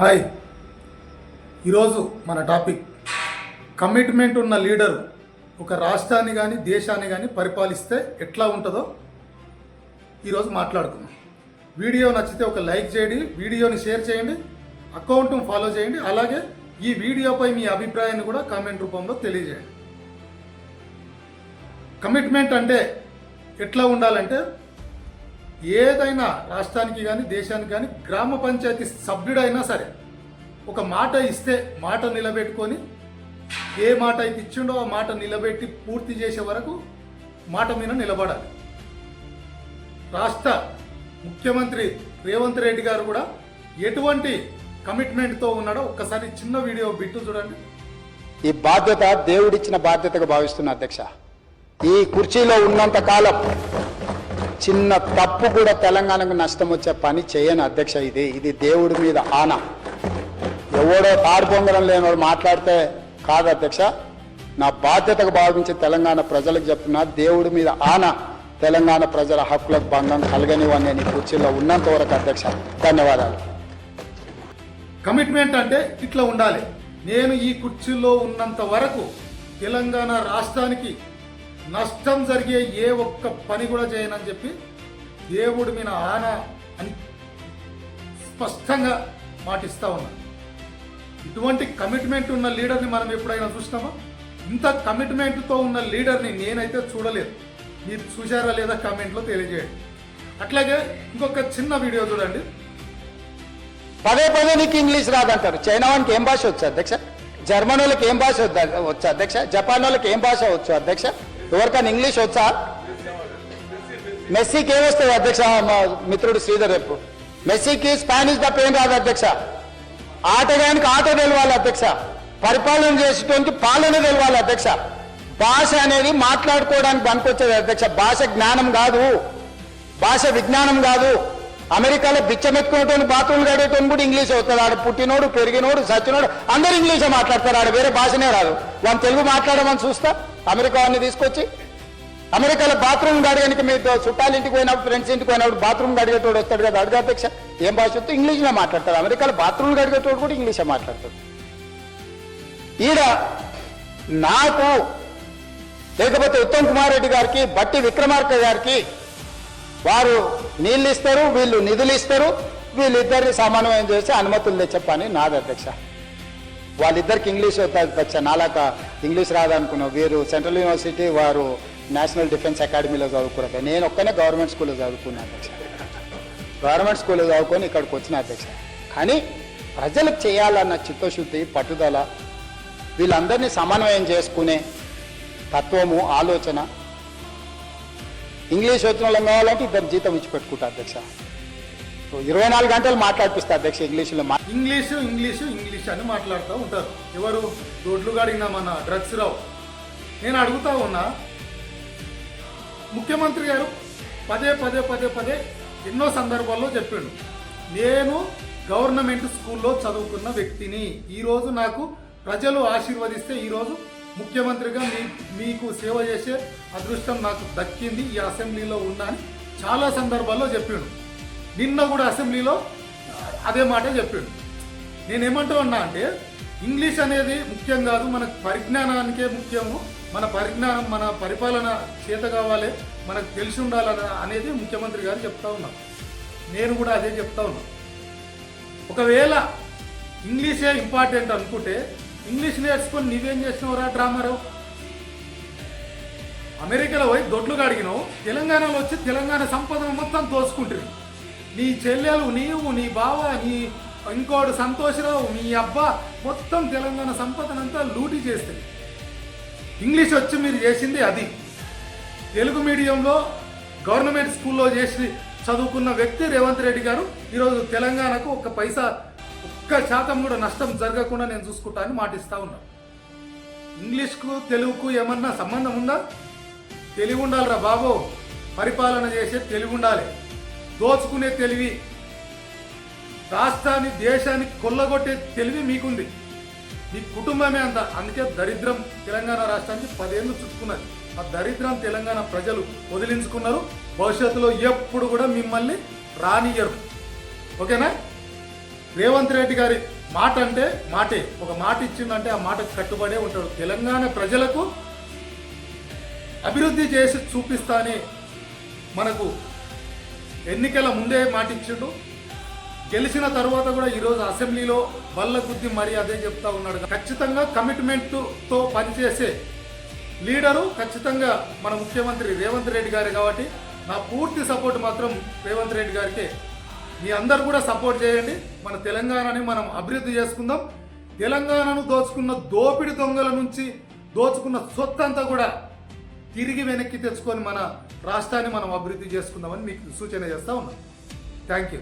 Hi. ఈరోజు మన topic. Commitment ఉన్న లీడర్ ఒక రాష్ట్రాన్ని కానీ దేశాన్ని కానీ పరిపాలిస్తే ఎట్లా ఉంటుందో ఈరోజు మాట్లాడుకుందాం. వీడియో నచ్చితే ఒక లైక్ చేయండి వీడియోని షేర్ చేయండి అకౌంట్ను ఫాలో చేయండి అలాగే ఈ వీడియోపై మీ అభిప్రాయాన్ని కూడా కామెంట్ రూపంలో తెలియజేయండి. కమిట్మెంట్ అంటే ఎట్లా ఉండాలంటే ఏదైనా రాష్ట్రానికి కానీ దేశానికి కానీ గ్రామ పంచాయతీ సభ్యుడైనా సరే ఒక మాట ఇస్తే మాట నిలబెట్టుకొని ఏ మాట అయితే ఇచ్చిండో ఆ మాట నిలబెట్టి పూర్తి చేసే వరకు మాట మీద నిలబడాలి. రాష్ట్ర ముఖ్యమంత్రి రేవంత్ రెడ్డి గారు కూడా ఎటువంటి కమిట్మెంట్తో ఉన్నాడో ఒక్కసారి చిన్న వీడియో బిట్టు చూడండి. ఈ బాధ్యత దేవుడిచ్చిన బాధ్యతగా భావిస్తున్నా అధ్యక్ష. ఈ కుర్చీలో ఉన్నంత కాలం చిన్న తప్పు కూడా తెలంగాణకు నష్టం వచ్చే పని చేయను అధ్యక్ష ఇది. ఇది దేవుడి మీద ఆన. ఎవడో తాడు పొంగడం లేనివాడు మాట్లాడితే కాదు అధ్యక్ష. నా బాధ్యతకు భావించి తెలంగాణ ప్రజలకు చెప్తున్నా దేవుడి మీద ఆన తెలంగాణ ప్రజల హక్కులకు భంగం కలగనివని నేను ఈ కుర్చీలో ఉన్నంత వరకు అధ్యక్ష. ధన్యవాదాలు. కమిట్మెంట్ అంటే ఇట్లా ఉండాలి. నేను ఈ కుర్చీలో ఉన్నంత వరకు తెలంగాణ రాష్ట్రానికి నష్టం జరిగే ఏ ఒక్క పని కూడా చేయనని చెప్పి దేవుడు మీద ఆన అని స్పష్టంగా మాటిస్తా ఉన్నా. ఇటువంటి కమిట్మెంట్ ఉన్న లీడర్ని మనం ఎప్పుడైనా చూసినామా? ఇంత కమిట్మెంట్తో ఉన్న లీడర్ని నేనైతే చూడలేదు. మీరు చూశారా లేదా కామెంట్లో తెలియజేయండి. అట్లాగే ఇంకొక చిన్న వీడియో చూడండి. పదే పదే నీకు ఇంగ్లీష్ రాదంటారు. చైనా వానికి ఏం భాష వచ్చు అధ్యక్ష? జర్మన్ వాళ్ళకి ఏం భాష వచ్చు అధ్యక్ష? జపాన్ వాళ్ళకి ఏం భాష వచ్చు అధ్యక్ష? ఎవరికైనా ఇంగ్లీష్ వచ్చా? మెస్సీకి ఏమొస్తుంది అధ్యక్ష? మా మిత్రుడు శ్రీధర్ రేపు. మెస్సీకి స్పానిష్ తప్ప ఏం రాదు అధ్యక్ష. ఆటగానికి ఆట తెలవాలి అధ్యక్ష. పరిపాలన చేసేటువంటి పాలన తెలవాలి అధ్యక్ష. భాష అనేది మాట్లాడుకోవడానికి పనికొచ్చేది అధ్యక్ష. భాష జ్ఞానం కాదు. భాష విజ్ఞానం కాదు. అమెరికాలో బిచ్చమెత్తుకునేటువంటి బాత్రూమ్ గడేటోని కూడా ఇంగ్లీష్ అవుతుంది ఆడ పుట్టినోడు పెరిగినోడు సచ్చినోడు అందరు ఇంగ్లీషే మాట్లాడతారు. ఆడ వేరే భాషనే రాదు. వాళ్ళు తెలుగు మాట్లాడమని చూస్తా అమెరికా వాడిని తీసుకొచ్చి అమెరికాలో బాత్రూమ్ గడగనికి మీతో చుట్టాల ఇంటికి పోయినప్పుడు ఫ్రెండ్స్ ఇంటికి పోయినప్పుడు బాత్రూమ్ గడిగేటోడు వస్తాడు కదా అడుగు అపేక్ష. ఏం భాష వస్తే ఇంగ్లీష్లో మాట్లాడతాడు అమెరికాలో బాత్రూమ్ గడిగేటోడు కూడా ఇంగ్లీషే మాట్లాడతాడు. ఈడ నాకు లేకపోతే ఉత్తమ్ కుమార్ రెడ్డి గారికి బట్టి విక్రమార్క గారికి వారు నీళ్ళు ఇస్తారు వీళ్ళు నిధులు ఇస్తారు వీళ్ళిద్దరిని సమన్వయం చేసి అనుమతులు తెచ్చే పని నాది అధ్యక్ష. వాళ్ళిద్దరికి ఇంగ్లీష్ అధ్యక్ష నాలాక ఇంగ్లీష్ రాదనుకున్నాం వీరు సెంట్రల్ యూనివర్సిటీ వారు నేషనల్ డిఫెన్స్ అకాడమీలో చదువుకున్నారు నేను ఒక్కనే గవర్నమెంట్ స్కూల్లో చదువుకున్నా అధ్యక్ష. గవర్నమెంట్ స్కూల్లో చదువుకొని ఇక్కడికి వచ్చిన అధ్యక్ష. కానీ ప్రజలకు చేయాలన్న చిత్తశుద్ధి పట్టుదల వీళ్ళందరినీ సమన్వయం చేసుకునే తత్వము ఆలోచన ఇంగ్లీష్ వచ్చిన వాళ్ళు కావాలంటే ఇద్దరు జీతం ఇచ్చి పెట్టుకుంటా అధ్యక్ష. ఇరవై నాలుగు గంటలు మాట్లాడిపిస్తా అధ్యక్ష ఇంగ్లీష్లో మా ఇంగ్లీషు ఇంగ్లీషు ఇంగ్లీష్ అని మాట్లాడుతూ ఉంటారు. ఎవరు? రోడ్లు అడిగిన మన డ్రగ్స్ రావు నేను అడుగుతా ఉన్నా ముఖ్యమంత్రి గారు పదే పదే పదే పదే ఎన్నో సందర్భాల్లో చెప్పిండు. నేను గవర్నమెంట్ స్కూల్లో చదువుకున్న వ్యక్తిని. ఈరోజు నాకు ప్రజలు ఆశీర్వదిస్తే ఈరోజు ముఖ్యమంత్రిగా మీ మీకు సేవ చేసే అదృష్టం నాకు దక్కింది ఈ అసెంబ్లీలో ఉన్నా అని చాలా సందర్భాల్లో చెప్పిండు. నిన్న కూడా అసెంబ్లీలో అదే మాట చెప్పిండు. నేనేమంటూ ఉన్నా అంటే ఇంగ్లీష్ అనేది ముఖ్యం కాదు మన పరిజ్ఞానానికే ముఖ్యము మన పరిజ్ఞానం మన పరిపాలన చేత కావాలి మనకు తెలిసి ఉండాలని అనేది ముఖ్యమంత్రి గారు చెప్తా ఉన్నా నేను కూడా అదే చెప్తా ఉన్నా. ఒకవేళ ఇంగ్లీషే ఇంపార్టెంట్ అనుకుంటే ఇంగ్లీష్ నేర్చుకొని నీవేం చేసినవరా డ్రామారావు అమెరికాలో పోయి దొడ్లు కడిగినావు తెలంగాణలో వచ్చి తెలంగాణ సంపదను మొత్తం దోచుకుంటుంది నీ చెల్లెలు నీవు నీ బావ నీ ఇంకోడు సంతోషరావు మీ అబ్బా మొత్తం తెలంగాణ సంపదనంతా లూటీ చేస్తుంది. ఇంగ్లీష్ వచ్చి మీరు చేసింది అది. తెలుగు మీడియంలో గవర్నమెంట్ స్కూల్లో చేసి చదువుకున్న వ్యక్తి రేవంత్ రెడ్డి గారు ఈరోజు తెలంగాణకు ఒక్క పైసా ఒక్క శాతం కూడా నష్టం జరగకుండా నేను చూసుకుంటా అని మాటిస్తా ఉన్నా. ఇంగ్లీష్కు తెలుగుకు ఏమన్నా సంబంధం ఉందా? తెలివి ఉండాలిరా బాబు. పరిపాలన చేసే తెలివి ఉండాలి దోచుకునే తెలివి. రాష్ట్రాన్ని దేశాన్ని కొల్లగొట్టే తెలివి మీకుంది. మీ కుటుంబమే అంత. అందుకే దరిద్రం తెలంగాణ రాష్ట్రానికి పదేళ్ళు చుట్టుకున్నది. ఆ దరిద్రం తెలంగాణ ప్రజలు వదిలించుకున్నారు. భవిష్యత్తులో ఎప్పుడు కూడా మిమ్మల్ని రానియరు ఓకేనా? రేవంత్ రెడ్డి గారి మాట అంటే మాటే. ఒక మాట ఇచ్చిందంటే ఆ మాటకు కట్టుబడే ఉంటాడు. తెలంగాణ ప్రజలకు అభివృద్ధి చేసి చూపిస్తానే మనకు ఎన్నికల ముందే మాట ఇచ్చిండు గెలిచిన తర్వాత కూడా ఈరోజు అసెంబ్లీలో బల్ల గుద్ది మరీ అదే చెప్తా ఉన్నాడు. ఖచ్చితంగా కమిట్మెంట్తో పనిచేసే లీడరు ఖచ్చితంగా మన ముఖ్యమంత్రి రేవంత్ రెడ్డి గారు కాబట్టి నా పూర్తి సపోర్ట్ మాత్రం రేవంత్ రెడ్డి గారికి. మీ అందరు కూడా సపోర్ట్ చేయండి. మన తెలంగాణని మనం అభివృద్ధి చేసుకుందాం. తెలంగాణను దోచుకున్న దోపిడి దొంగల నుంచి దోచుకున్న సొత్తు అంతా కూడా తిరిగి వెనక్కి తెచ్చుకొని మన రాష్ట్రాన్ని మనం అభివృద్ధి చేసుకుందామని మీకు సూచన చేస్తా ఉన్నాం. Thank you